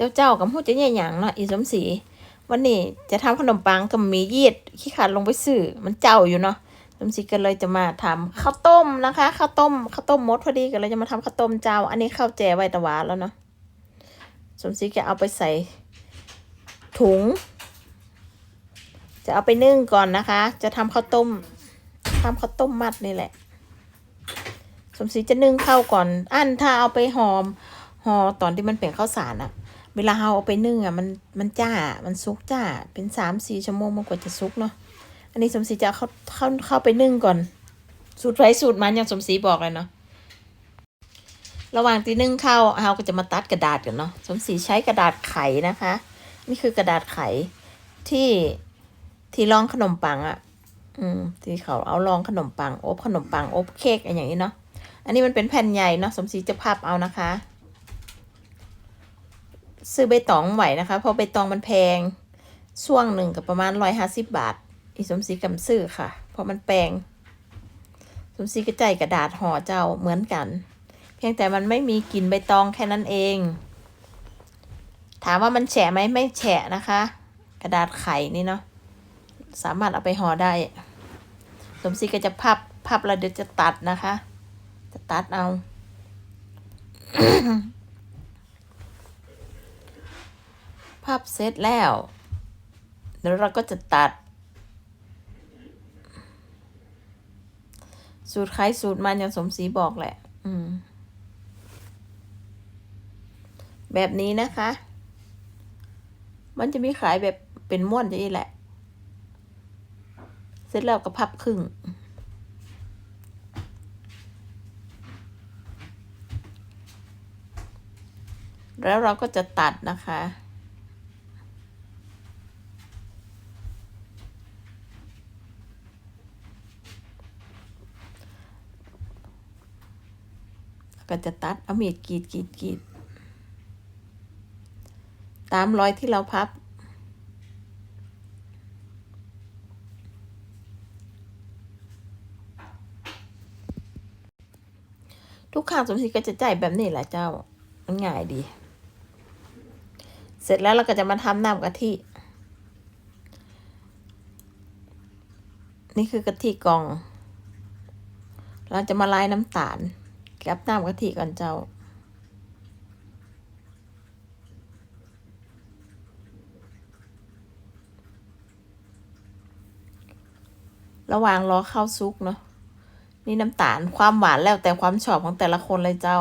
จ้าเจ้ากับพูจะเนี่ยหยังเนาะอีสมศรีวันนี้จะทำขนมปังกับมียีดขี้ขาดลงไปซื้อมันเจ้าอยู่เนาะสมศรีก็เลยจะมาทำข้าวต้มนะคะข้าวต้มข้าวต้มมดพอดีก็เลยจะมาทำข้าวต้มเจ้า อันนี้ข้าวแจไว้ตะวานแล้วเนาะสมศรีก็เอาไปใส่ถุง จะเอาไปนึ่งก่อนนะคะ จะทำข้าวต้มทำข้าวต้มมัดนี่แหละ สมศรีจะนึ่งข้าวก่อน อันถ้าเอาไปหอมห่อตอนที่มันเป็นข้าวสารอะ วลาเราเอาไปนึ่งอะมันมันจ้า มันซุกจ้า เป็นสามสี่ชั่วโมงมันกว่าจะซุกเนาะ อันนี้สมศรีจะเข้าเข้าเข้าไปนึ่งก่อน สูตรไรสูตรมันอย่างสมศรีบอกเลยเนาะ ระหว่างที่นึ่งข้าวเราก็จะมาตัดกระดาษกันเนาะ สมศรีใช้กระดาษไขนะคะ นี่คือกระดาษไขที่ที่รองขนมปังอะ อืม ที่เขาเอารองขนมปังอบขนมปังอบเค้กอะไรอย่างนี้เนาะ อันนี้มันเป็นแผ่นใหญ่เนาะสมศรีจะพับเอานะคะ ซื้อใบตองไหวนะคะ เพราะใบตองมันแพงช่วงหนึ่งกับประมาณร้อยห้าสิบบาท อีสมศรีกำซื้อค่ะ เพราะมันแปลงสมศรีก็ใจายกระดาษห่อเจ้าเหมือนกัน เพียงแต่มันไม่มีกลิ่นใบตองแค่นั้นเอง ถามว่ามันแฉะไหมไม่แฉะนะคะ กระดาษไขนี่เนาะสามารถเอาไปห่อได้สมศรีก็จะพับพับแล้วเดี๋ยวจะตัดนะคะ จะตัดเอา พับเสร็จแล้วเดี๋ยวเราก็จะตัด สูตรใครสูตรมันอย่างสมศรีบอกแหละ อืม แบบนี้นะคะ มันจะมีขายแบบเป็นม้วนอย่างนี้แหละ เสร็จแล้วก็พับครึ่งแล้วเราก็จะตัดนะคะ ก็จะตัดเอามีดกรีดกรีดกรีดตามรอยที่เราพับ ทุกครั้งสมศรีก็จะจ่ายแบบนี้แหละเจ้า มันง่ายดี เสร็จแล้วเราก็จะมาทำน้ำกะทินี่คือกะทิกล่อง เราจะมาลายน้ำตาล กับน้ำกะทิก่อนเจ้าระหว่างรอข้าวซุกเนาะนี่น้ำตาลความหวานแล้วแต่ความชอบของแต่ละคนเลยเจ้า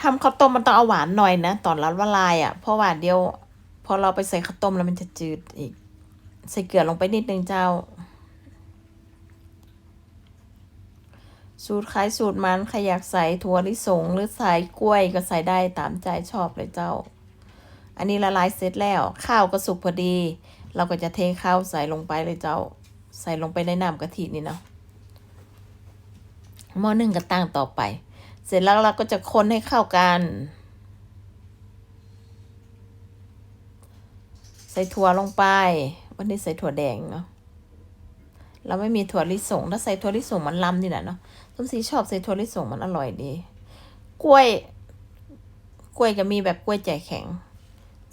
ทำข้าวต้มมันต้องเอาหวานหน่อยนะตอนละละลายอะ่ะเพราะว่าเดียว พอเราไปใส่ข้าวต้มแล้วมันจะจืดอีก ใส่เกลือลงไปนิดนึงเจ้า สูตรคล้ายสูตรมันใครอยากใส่ถั่วลิสงหรือใส่กล้วยก็ใส่ได้ตามใจชอบเลยเจ้า อันนี้ละลายเสร็จแล้ว ข้าวก็สุกพอดี เราก็จะเทข้าวใส่ลงไปเลยเจ้า ใส่ลงไปในน้ำกะทินี่เนาะหม้อนึ่งก็ตั้งต่อไป เสร็จแล้วเราก็จะคนให้เข้ากัน ใส่ถั่วลงไป วันนี้ใส่ถั่วแดงเนาะ เราไม่มีถั่วลิสงถ้าใส่ถั่วลิสงมันล้ำดีนะเนาะส้มสีชอบใส่ถั่วลิสงมันอร่อยดี กล้วย กล้วยก็มีแบบกล้วยใจแข็ง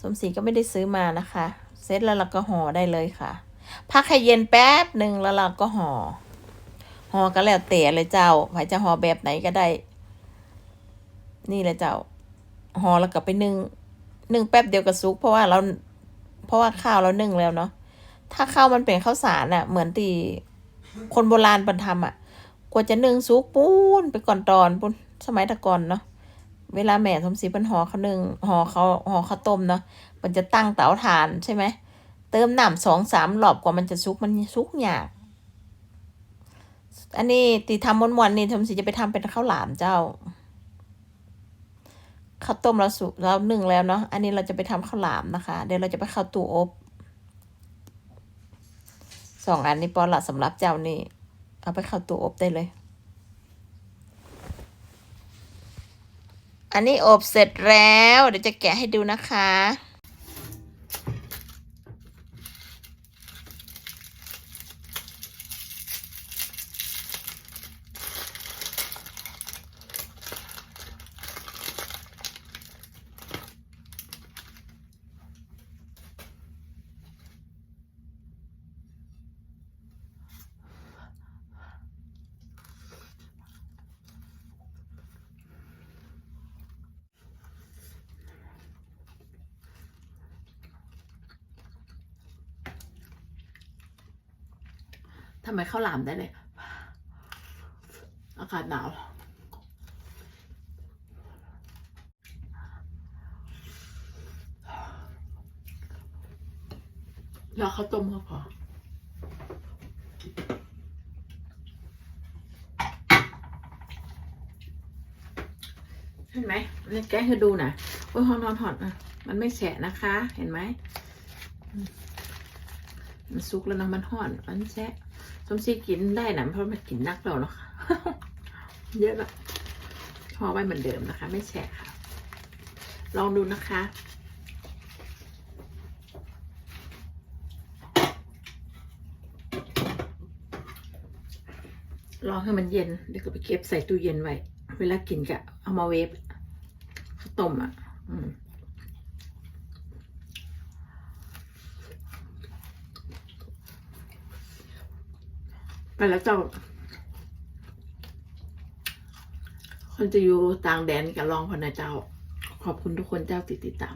สมศรีก็ไม่ได้ซื้อมานะคะ เสร็จแล้วเราก็ห่อได้เลยค่ะ พักให้เย็นแป๊บหนึ่งแล้วเราก็ห่อ ห่อก็แล้วแต่เลยเจ้าใครจะห่อแบบไหนก็ได้ นี่เลยเจ้า ห่อแล้วก็ไปนึ่งนึ่งแป๊บเดียวก็ซุก เพราะว่าเรา เพราะว่าข้าวเรานึ่งแล้วเนาะ ถ้าข้าวมันเป็นข้าวสารอะ่ะ เหมือนที่คนโบราณบรรทำอะ่ะ กว่าจะนึ่งซุกปูนไปก่อนตอนปุ้นสมัยตะก่อนเนาะเวลาแม่สมศรีเป็นห่อข้าวนึ่งห่อเขาห่อข้าวต้มเนาะมันจะตั้งเตาถ่านใช่ไหมเติมน้ำสองสามหลอบกว่ามันจะซุกมันซุกยากอันนี้ตีทำมวนๆนี่ทำสิจะไปทำเป็นข้าวหลามเจ้าข้าวต้มเราสุเรานึ่งแล้วเนาะอันนี้เราจะไปทำข้าวหลามนะคะ เดี๋ยวเราจะไปเข้าตู้อบ สองอันนี้ปอละสำหรับเจ้านี่เอาไปเข้าตู้อบได้เลย อันนี้อบเสร็จแล้ว เดี๋ยวจะแกะให้ดูนะคะ ทำไมข้าวหลามได้เลย อากาศหนาว แล้วข้าวต้มก็พอเห็นไหมนี่แกให้ดูนะโอ้ยหอนหอนหอนอะ มันไม่แฉะนะคะ เห็นไหม มันสุกแล้วนะมันห่อน มันแฉะ สมซีกินได้นะเพราะมันกินนักเราเนาะเยอะละห่อไว้เหมือนเดิมนะคะ ไม่แฉะค่ะ ลองดูนะคะรอให้มันเย็นเดี๋ยวก็ไปเก็บใส่ตู้เย็นไว้ เวลากินก็เอามาเวฟข้าวต้มอะ อืม ไปแล้วเจ้า คนจะอยู่ต่างแดนกับรองพอนะเจ้า ขอบคุณทุกคนเจ้าติดติดตาม